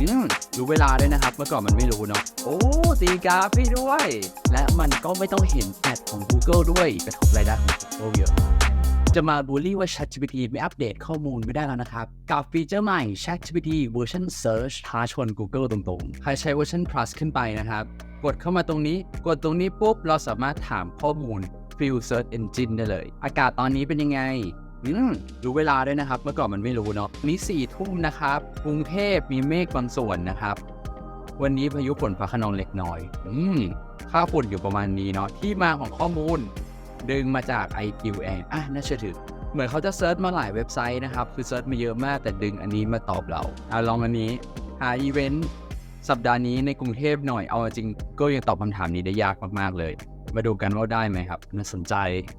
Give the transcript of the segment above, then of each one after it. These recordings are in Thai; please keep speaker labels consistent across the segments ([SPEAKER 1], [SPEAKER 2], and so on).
[SPEAKER 1] อืมรู้เวลาด้วยนะครับ เมื่อก่อนมันไม่รู้เนาะ โอ้ตีกาฟให้ด้วย และมันก็ไม่ต้องเห็นแอดของ Google ด้วยกระทบรายได้ของ Google เยอะ จะมาบูลลี่ว่า ChatGPT ไม่อัปเดตข้อมูลไม่ได้แล้วนะครับ กับฟีเจอร์ใหม่ ChatGPT เวอร์ชัน Search ท้าชน Google ตรงๆ ใครใช้เวอร์ชัน Plus ขึ้นไปนะครับ กดเข้ามาตรงนี้ กดตรงนี้ปุ๊บเราสามารถถามข้อมูล Fill Search Engine ได้เลย อากาศตอนนี้เป็นยังไง อืมรู้เวลาด้วยนะครับ เมื่อก่อนมันไม่รู้เนาะนี่สี่ทุ่มนะครับ กรุงเทพมีเมฆบางส่วนนะครับ วันนี้พายุฝนฟ้าขนองเล็กน้อย อืมค่าฝุ่นอยู่ประมาณนี้เนาะที่มาของข้อมูล ดึงมาจาก IQN อะน่าเชื่อถือ เหมือนเขาจะเซิร์ชมาหลายเว็บไซต์นะครับ คือเซิร์ชมาเยอะมากแต่ดึงอันนี้มาตอบเราอะลองอันนี้หาอีเวนต์สัปดาห์นี้ในกรุงเทพหน่อยเอาจริงก็ยังตอบคำถามนี้ได้ยากมากๆเลย มาดูกันว่าได้ไหมครับน่าสนใจ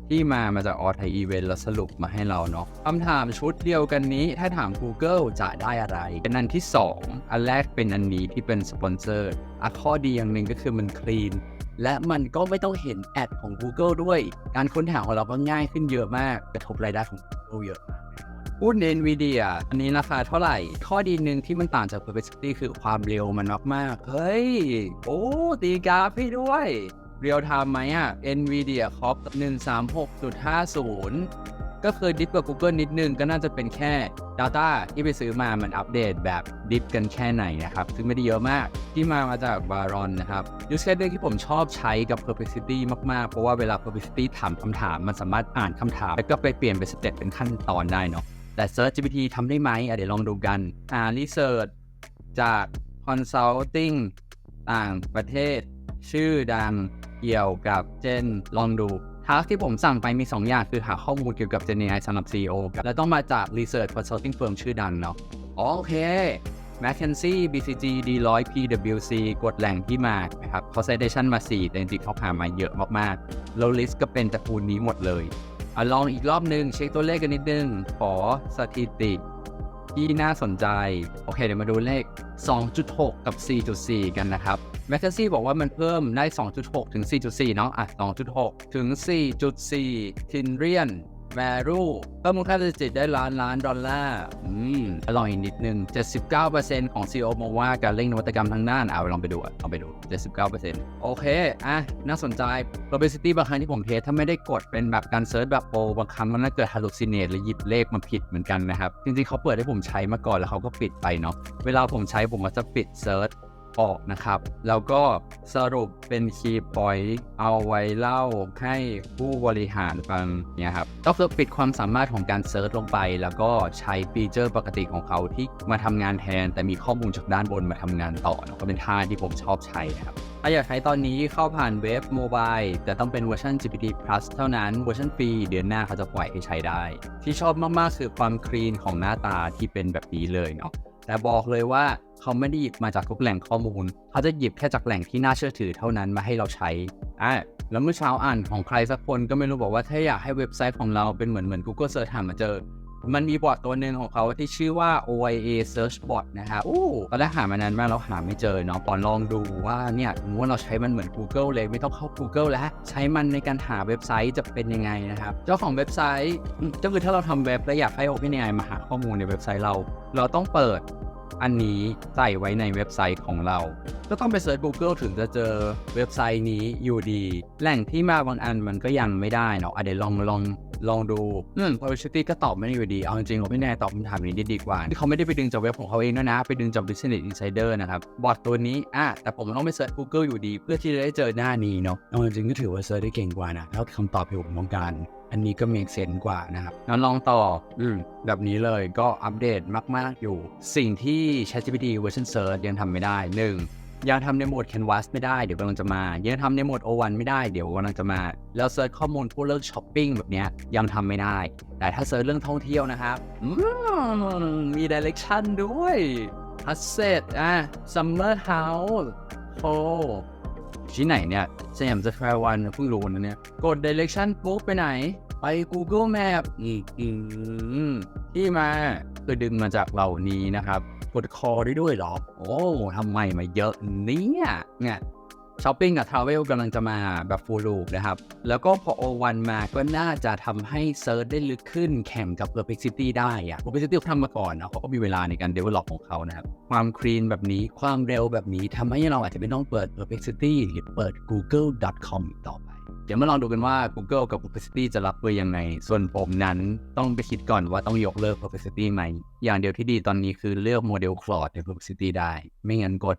[SPEAKER 1] ที่มามาจากออไทยอีเวนต์แล้วสรุปมาให้เราเนาะคำถามชุดเดียวกันนี้ ถ้าถาม Google จะได้อะไร เป็นอันที่ 2 อันแรกเป็นอันนี้ที่เป็นสปอนเซอร์อะข้อดีอย่างหนึ่งก็คือมันคลีนและมันก็ไม่ต้องเห็นแอดของ Google ด้วย การค้นหาของเราก็ง่ายขึ้นเยอะมากกระทบรายได้ของ Google เยอะพูด NVIDIA อันนี้ราคาเท่าไหร่ ข้อดีหนึ่งที่มันต่างจาก Perplexity คือความเร็วมันมากๆ เฮ้ย โอ้ ตีกราฟให้ด้วย เรียลไทม์ไหมอะ NVIDIA Corp 136.50 ก็เคยดิฟกับ Google นิดนึงก็น่าจะเป็นแค่ Data ที่ไปซื้อมามันอัปเดตแบบดิฟกันแค่ไหนนะครับ ซึ่งไม่ได้เยอะมากที่มามาจาก Baron นะครับ Use case ที่ผมชอบใช้กับ Perplexity มาก ๆ เพราะว่าเวลา Perplexity ถามคำถาม มันสามารถอ่านคำถาม แล้วก็ไปเปลี่ยนเป็นสเต็ปเป็นขั้นตอนได้เนาะแต่ Search GPT ทำได้ไหมเดี๋ยวลองดูกันอ่า Research จาก Consulting ต่างประเทศชื่อดัง เกี่ยวกับเจนลองดูทักที่ผมสั่งไปมี 2 อย่างคือหาข้อมูลเกี่ยวกับ Gen AI สำหรับ CEO กับและต้องมาจาก Research Consulting Firm ชื่อดังเนาะอ๋อโอเค McKinsey BCG Deloitte PwC กดแหล่งที่มานะครับเขา citation มา 4 แต่จริงๆเขาหามาเยอะมากๆแล้ว list ก็เป็นตระกูลนี้หมดเลยอะลองอีกรอบนึง เช็คตัวเลขกันนิดนึง ขอสถิติที่น่าสนใจ โอเค เดี๋ยวมาดูเลข 2.6 กับ 4.4 กันนะครับแมคเคนซี่บอกว่ามันเพิ่มได้ 2.6 ถึง 4.4 เนาะอะ 2.6 ถึง 4.4 ทินเรียน แวรูเพิ่มมูลค่าเศรษฐกิจได้ล้านล้านดอลลาร์อืมอร่อยนิดนึง 79%ของ CEO มองว่าการเร่งนวัตกรรมทางด้านเอาลองไปดูอะลองไปดู 79%โอเค อะ น่าสนใจ probability บางครั้งที่ผมเทสถ้าไม่ได้กดเป็นแบบการเซิร์ชแบบโปรบางครั้งมันน่าเกิด hallucinate หรือหยิบเลขมาผิดเหมือนกันนะครับ จริงๆเขาเปิดให้ผมใช้มาก่อนแล้วเขาก็ปิดไปเนาะเวลาผมใช้ผมก็จะปิดเซิร์ช ออกนะครับ แล้วก็สรุปเป็นคีย์พอยต์เอาไว้เล่าให้ผู้บริหารฟังเนี่ยครับก็คือปิดความสามารถของการเซิร์ชลงไป แล้วก็ใช้ฟีเจอร์ปกติของเขาที่มาทำงานแทน แต่มีข้อมูลจากด้านบนมาทำงานต่อเนอะก็เป็นท่าที่ผมชอบใช้นะครับถ้าอยากใช้ตอนนี้เข้าผ่านเว็บโมบายแต่ต้องเป็นเวอร์ชัน GPT Plus เท่านั้นเวอร์ชันฟรีเดือนหน้าเขาจะปล่อยให้ใช้ได้ ที่ชอบมาก ๆ คือความคลีนของหน้าตาที่เป็นแบบนี้เลยเนาะ แต่บอกเลยว่าเขาไม่ได้หยิบมาจากทุกแหล่งข้อมูล เขาจะหยิบแค่จากแหล่งที่น่าเชื่อถือเท่านั้นมาให้เราใช้อะแล้วเมื่อเช้าอ่านของใครสักคนก็ไม่รู้บอกว่าถ้าอยากให้เว็บไซต์ของเราเป็นเหมือนเหมือน Google Search หามาเจอ มันมีบอร์ดตัวหนึ่งของเขาที่ชื่อว่า OIA Search Bot นะครับอู้ตอนแรกหามานานมากแล้วหาไม่เจอเนาะตอนลองดูว่าเนี่ยสมมติว่าเราใช้มันเหมือน Google เลยไม่ต้องเข้า Google แล้ว ใช้มันในการหาเว็บไซต์จะเป็นยังไงนะครับ เจ้าของเว็บไซต์ก็คือถ้าเราทำเว็บแล้วอยากให้ OpenAI มาหาข้อมูลในเว็บไซต์เรา เราต้องเปิด อันนี้ใส่ไว้ในเว็บไซต์ของเรา ก็ต้องไปเสิร์ช Google ถึงจะเจอเว็บไซต์นี้อยู่ดี แหล่งที่มาบางอันมันก็ยังไม่ได้เนาะอเดี๋ยวลองลองลองดูอืม Perplexity ก็ตอบไม่ได้อยู่ดี เอาจริงๆผมไม่แน่ตอบคำถามนี้ได้ดีกว่า ที่เขาไม่ได้ไปดึงจากเว็บของเขาเองด้วยนะ ไปดึงจาก Business Insider นะครับ บอทตัวนี้ อะ แต่ผมต้องไปเสิร์ช Google อยู่ดี เพื่อที่จะได้เจอหน้านี้เนาะเอาจริงๆก็ถือว่าเสิร์ชได้เก่งกว่านะแล้วคำตอบที่ผมต้องการ อันนี้ก็มีเซนกว่านะครับงั้นลองต่ออืมแบบนี้เลยก็อัปเดตมาก ๆ อยู่ สิ่งที่ ChatGPT Version Search ยังทำไม่ได้ 1. ยังทำในโหมด Canvas ไม่ได้ เดี๋ยวกำลังจะมา ยังทำในโหมด O1 ไม่ได้ เดี๋ยวกำลังจะมา แล้วเซิร์ชข้อมูลพวกเรื่องช้อปปิ้งแบบเนี้ยยังทำไม่ได้ แต่ถ้าเซิร์ชเรื่องท่องเที่ยวนะครับมมี Direction ด้วย Asset อะ Summer House โอ้ที่ไหนเนี่ยสยามสแควร์วันเพิ่งรู้นะเนี่ย กด direction ปุ๊บไปไหน ไป Google Map อืมอืมที่มาคือดึงมาจากเหล่านี้นะครับกดคอได้ด้วยหรอ โอ้ทำไมมาเยอะเนี่ยเนี่ยช้อปปิ้งกับ Travel กำลังจะมาแบบ full loop นะครับ แล้วก็พอ O1 มาก็น่าจะทำให้เซิร์ชได้ลึกขึ้นแข่งกับ Perplexity ได้อะ Perplexity เขาทำมาก่อนนะเขาก็มีเวลาในการ develop ของเขานะครับ ความคลีนแบบนี้ความเร็วแบบนี้ทำให้เราอาจจะไม่ต้องเปิด Perplexity หรือเปิด google.com อีกต่อไป ดี๋ยวมาลองดูกันว่า Google กับ Perplexity จะรับมือยังไง ส่วนผมนั้นต้องไปคิดก่อนว่าต้องยกเลิก Perplexity ไหม อย่างเดียวที่ดีตอนนี้คือเลือกโมเดล Cloud ใน Perplexity ได้ ไม่งั้นกด